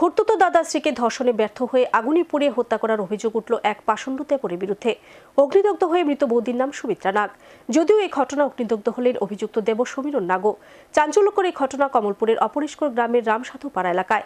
খুর্তুতো দাদা স্ত্রীকে ধর্ষণে ব্যর্থ হয়ে আগুনে পুড়িয়ে হত্যা করার অভিযোগ উঠল এক পাষণ্ড দেবরের বিরুদ্ধে। অগ্নিদগ্ধ হয়ে মৃত বৌদির নাম সুমিত্রা নাগ। যদিও এই ঘটনা অগ্নিদগ্ধ হলেন অভিযুক্ত দেব সমীরণ নাগও। চাঞ্চল্যকর এই ঘটনা কমলপুরের অপরিষ্কর গ্রামের রামসাধু পাড়া এলাকায়।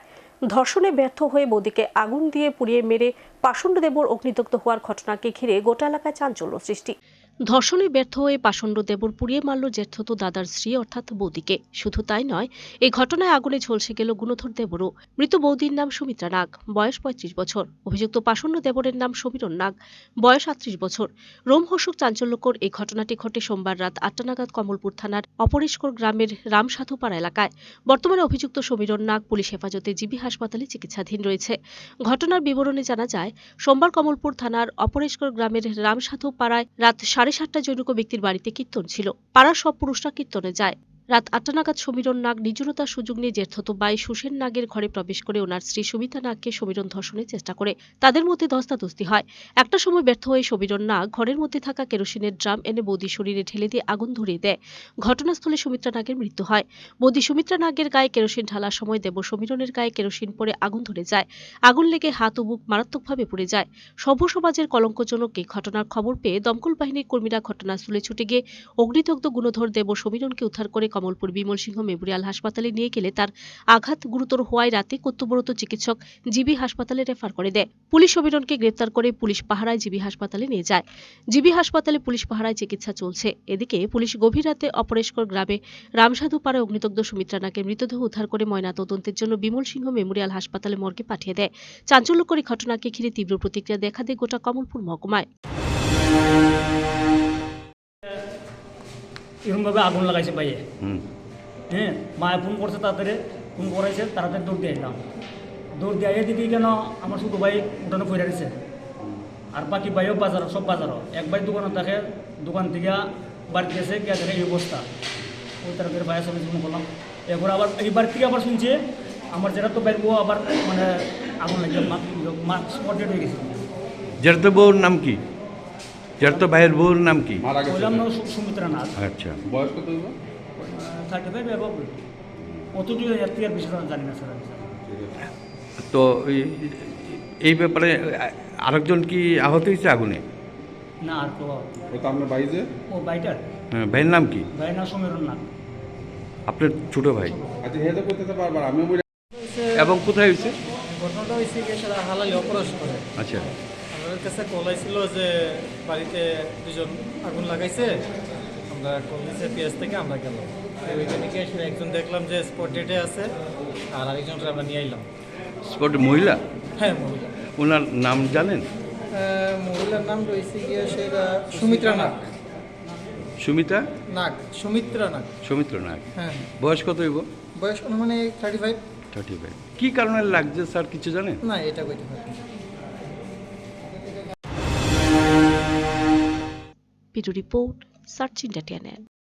ধর্ষণে ব্যর্থ হয়ে বৌদিকে আগুন দিয়ে পুড়িয়ে মেরে পাষণ্ড দেবর অগ্নিদগ্ধ হওয়ার ঘটনাকে ঘিরে গোটা এলাকায় চাঞ্চল্য সৃষ্টি। ধর্ষণে ব্যর্থ হয়ে পাষণ্ড দেবর পুড়িয়ে মারল জ্যেষ্ঠত দাদার স্ত্রী, অর্থাৎ বৌদিকে। শুধু তাই নয়, এই ঘটনায় আগুনে ঝলসে গেল গুণধর দেবরও। মৃত বৌদির নাম সুমিত্রা নাগ, বয়স পঁয়ত্রিশ বছর। অভিযুক্ত পাষণ্ড দেবরের নাম সমীরণ নাগ, বয়স আটত্রিশ বছর। রোমহর্ষক চাঞ্চল্যকর এই ঘটনাটি ঘটে সোমবার রাত আটটা নাগাদ কমলপুর থানার অপরেশকর গ্রামের রামসাধুপাড়া এলাকায়। বর্তমানে অভিযুক্ত সমীরণ নাগ পুলিশ হেফাজতে জিবি হাসপাতালে চিকিৎসাধীন রয়েছে। ঘটনার বিবরণে জানা যায়, সোমবার কমলপুর থানার অপরেশকর গ্রামের রামসাধু পাড়ায় রাত সাড়ে সাতটা জনক ব্যক্তির বাড়িতে কীর্তন ছিল। পাড়ার সব পুরুষরা কীর্তনে যায়। রাত আটটা নাগাদ সমীরণ নাগ নির্জনতার সুযোগ নিয়ে জ্যেষ্ঠত বাই সুসেন নাগের ঘরে প্রবেশ করে ওনার স্ত্রী সুমিতা নাগকে সমীরণ ধর্ষণের চেষ্টা করে। তাদের মধ্যে ধস্তাধস্তি হয়। একটা সময় ব্যর্থ হয়ে সমীরণ নাগ ঘরের মধ্যে থাকা কেরোসিনের ড্রাম এনে বৌদির শরীরে ঢেলে দিয়ে আগুন ধরিয়ে দেয়। ঘটনাস্থলে সুমিত্রা নাগের মৃত্যু হয়। বৌদি সুমিত্রা নাগের গায়ে কেরোসিন ঢালার সময় দেব সমীরণের গায়ে কেরোসিন পরে আগুন ধরে যায়। আগুন লেগে হাত ও বুক মারাত্মকভাবে পুড়ে যায়। সভ্য সমাজের কলঙ্কজনক এই ঘটনার খবর পেয়ে দমকল বাহিনীর কর্মীরা ঘটনাস্থলে ছুটে গিয়ে অগ্নিদগ্ধ গুণধর দেব সমীরণকে উদ্ধার করে কমলপুর বিমল সিংহ মেমোরিয়াল হাসপাতালে নিয়ে গেলে তার আঘাত গুরুতর হওয়ায় রাতে কর্তব্যরত চিকিৎসক জিবি হাসপাতালে রেফার করে দেয়। পুলিশ সমীরণকে গ্রেপ্তার করে পুলিশ পাহারায় জিবি হাসপাতালে নিয়ে যায়। জিবি হাসপাতালে পুলিশ পাহারায় চিকিৎসা চলছে। এদিকে পুলিশ গভীর রাতে অপরেশকর গ্রামে রামসাধু পাড়ায় অগ্নিদগ্ধ সুমিত্রা নাকের মৃতদেহ উদ্ধার করে ময়না তদন্তের জন্য বিমল সিংহ মেমোরিয়াল হাসপাতালে মর্গে পাঠিয়ে দেয়। চাঞ্চল্যকর ঘটনাকে ঘিরে তীব্র প্রতিক্রিয়া দেখা দেয় গোটা কমলপুর মহকুমায়। এরকমভাবে আগুন লাগাইছে হুম। হ্যাঁ মায়ে ফোন করছে তাড়াতাড়ি ফোন করাইছে তাড়াতাড়ি দৌড় দিয়ে এলাম দৌড় দিয়ে দেখি কেন আমার শুধু ভাই উঠানো ফিরে দিছে। আর বাকি ভাইও বাজার সব বাজারও এক ভাই দোকানে থাকে দোকান থেকে বাড়িতে গেছে গিয়ে দেখে এই অবস্থা। ওই তাড়াতাড়ি ভাইয়ের সঙ্গে ফোন করলাম। এরপর আবার এই বাড়ি থেকে আবার শুনছে আমার যেটা তো বাইর আবার মানে আগুন লাগে মা স্পট ডেট হয়ে গেছে। জেরতো বউর নাম কি? জেরতো ভাইয়ের বউর নাম কি সুমিত্রা নাথ আচ্ছা বয়স কত হইব থার্টি ফাইভ এবং অতটুকু এর থেকে আর বেশি জানি না স্যার তো এই- এই ব্যাপারে আরেকজন কি আহত হয়েছে আগুনে না আর তো ও তো আপনার বাড়ি যে ও বাইটার হ্যাঁ, ভাইয়ের নাম কি ভাই না সমীরণ নাথ আপনার ছোট ভাই আচ্ছা হেদে করতে পারবার বলি এবং কোথায় হয়েছে ঘটনাটা হয়েছে সেটা হালালি করে আচ্ছা আমাদের কাছে কল আইছিল যে বাড়িতে দুজন আগুন লাগাইছে আমরা কল দিয়েছে পিএস থেকে আমরা গেলাম। ওইখানে গিয়ে সেটা একজন দেখলাম যে স্পট ডেটে আছে আর আরেকজনকে আমরা নিয়ে আইলাম। স্পট মহিলা? হ্যাঁ মহিলা। ওনার নাম জানেন? মহিলার নাম রয়েছে গিয়ে সেটা সুমিত্রা নাগ। সুমিতা নাগ সুমিত্রা নাগ। সৌমিত্র নাগ। হ্যাঁ বয়স কত হইব? বয়স অনুমানিক থার্টি ফাইভ থার্টি ফাইভ কী কারণে লাগছে স্যার কিছু জানেন? না এটা কইতে পারি ব্যুরো রিপোর্ট সার্চ ইন্ডিয়া